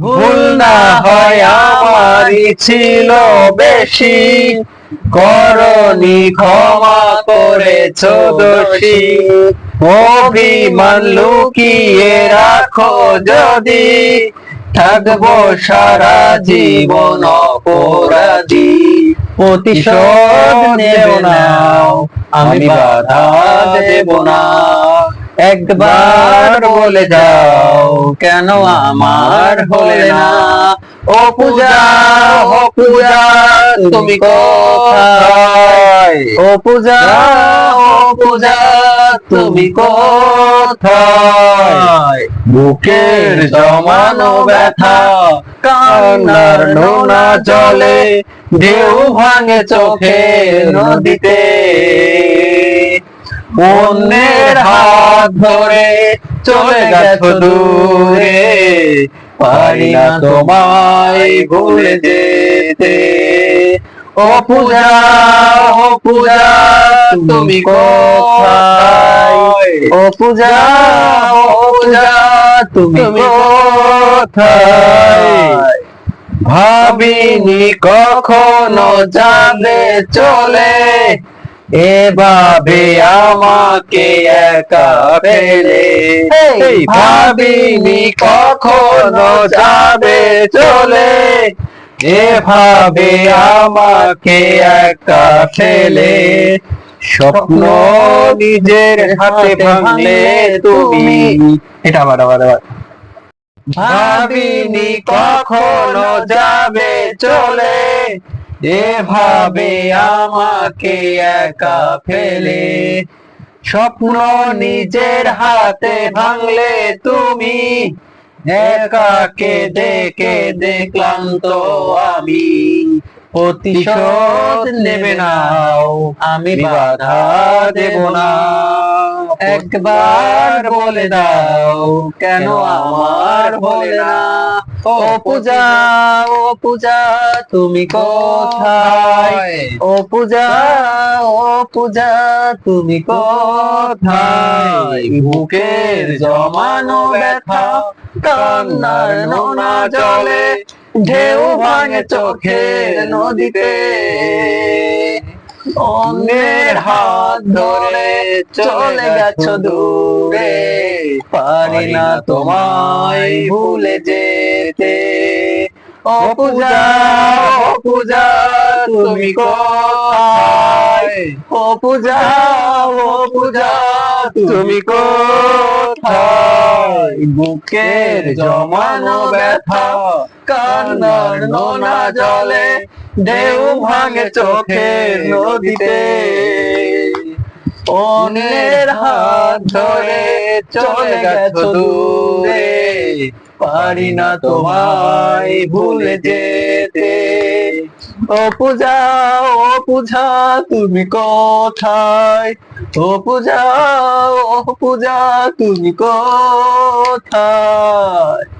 ভুল না হয় আমারই ছিল বেশি। করনি ক্ষমা করেছ দোষী। অভিমান লুকিয়ে রাখো যদি। থাকব সারা জীবন অপরাধী। প্রতিশোধ নেব নাও, আমি বাধা দেব না। একবার বলে যাও কেন আমার হলে না? ও পূজা ও পূজা তুমি কোথায়? ও পূজা ও পূজা তুমি কোথায়? বুকের জমানো ব্যথা কান্নার নোনা জলে ঢেউ ভাঙে চোখে নদীতে। অন্যের হাত ধরে চলে গেছো দূরে। পারি না তোমায় ভুলে যেতে। ও পূজা ও পূজা, তুমি কোথায়? ও পূজা ও পূজা, তুমি কোথায়? ভাবিনি কখনো যাবে চলে। এভাবে আমাকে একা ফেলে। ভাবিনি কখনো যাবে চলে। এভাবে আমাকে একা ফেলে। স্বপ্ন নিজের হাতে ভাঙলে তুমি। এটা আবার আবার আবার। ভাবিনি কখনো যাবে চলে। এভাবে আমাকে একা ফেলে, স্বপ্ন নিজের হাতে ভাঙলে তুমি একাকে দেখে দেখলাম তো আমি। প্রতিশোধ নেবে নাও আমি বাধা দেব না। একবার বলে দাও, কেন আমার বলে না? ও পূজা ও পূজা তুমি কোথায়? ও পূজা ও পূজা তুমি কোথায়? বুকের জমানো ব্যথা কান্নার নোনা জলে ঢেউ ভাঙে চোখের নদীতে। অন্যের হাত ধরে চলে গেছো দূরে। পারি না তোমায় ভুলে যেতে ও পূজা ও পূজা, তুমি কোথায়? ও পূজা ও পূজা, তুমি কোথায়? বুকের জমানো ব্যথা, কান্নার নোনা জলে, ঢেউ ভাঙে চোখের নদীতে। অন্যের হাত ধরে চলে গেছো দূরে। পারি না তোমায় ভুলে যেতে। ও পূজা ও পূজা তুমি কোথায়? ও পূজা ও পূজা তুমি কোথায়?